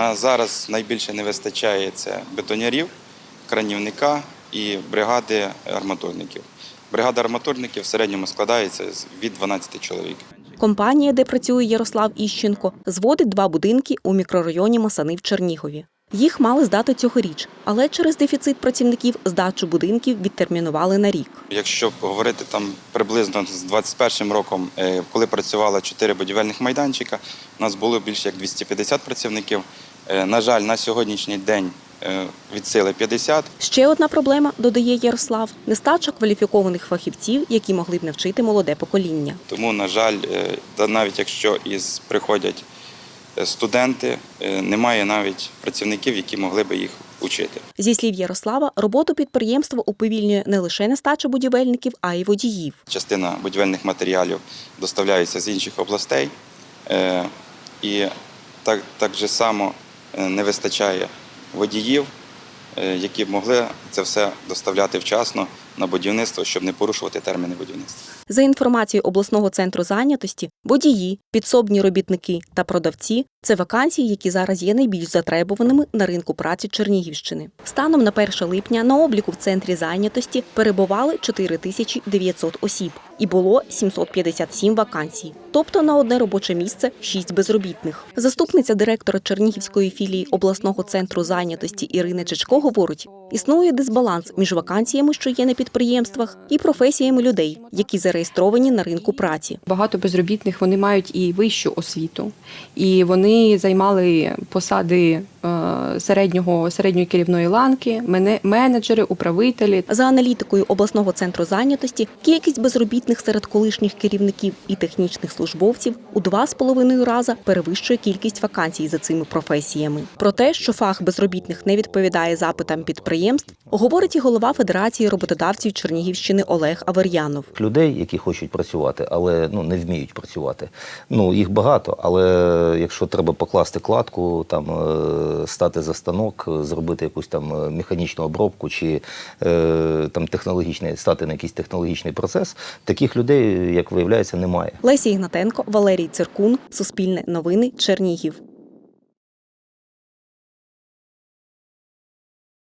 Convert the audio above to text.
На зараз найбільше не вистачає це бетонярів, кранівника і бригади арматурників. Бригада арматурників в середньому складається від 12 чоловік. Компанія, де працює Ярослав Іщенко, зводить два будинки у мікрорайоні Масани в Чернігові. Їх мали здати цьогоріч, але через дефіцит працівників здачу будинків відтермінували на рік. Якщо говорити там приблизно з 21 роком, е, коли працювало 4 будівельних майданчика, у нас було більше як 250 працівників. Е, На жаль, на сьогоднішній день е, від сили 50. Ще одна проблема, додає Ярослав, нестача кваліфікованих фахівців, які могли б навчити молоде покоління. Тому, на жаль, е, навіть якщо із приходять студенти, немає навіть працівників, які могли би їх учити. Зі слів Ярослава, роботу підприємства уповільнює не лише нестача будівельників, а й водіїв. Частина будівельних матеріалів доставляється з інших областей, і так, так же само не вистачає водіїв, е, які б могли це все доставляти вчасно на будівництво, щоб не порушувати терміни будівництва. За інформацією обласного центру зайнятості, водії, підсобні робітники та продавці це вакансії, які зараз є найбільш затребуваними на ринку праці Чернігівщини. Станом на 1 липня на обліку в центрі зайнятості перебували 4900 осіб і було 757 вакансій, тобто на одне робоче місце 6 безробітних. Заступниця директора Чернігівської філії обласного центру зайнятості Ірина Чечко говорить: існує дисбаланс між вакансіями, що є на підприємствах, і професіями людей, які зареєстровані на ринку праці. Багато безробітних вони мають і вищу освіту, і вони займали посади е, середнього середньої керівної ланки, мене- менеджери, управителі. За аналітикою обласного центру зайнятості, кількість безробітних серед колишніх керівників і технічних службовців у два з половиною рази перевищує кількість вакансій за цими професіями. Про те, що фах безробітних не відповідає запитам підприємств, говорить і голова Федерації роботодавців Чернігівщини Олег Авер'янов. людей, які хочуть працювати, але ну не вміють працювати. Ну їх багато, але якщо треба покласти кладку, там е, стати за станок, зробити якусь там механічну обробку чи е, там технологічний стати на якийсь технологічний процес, таких людей, як виявляється, немає. Лесі Ігнатенко, Валерій Циркун, Суспільне новини, Чернігів.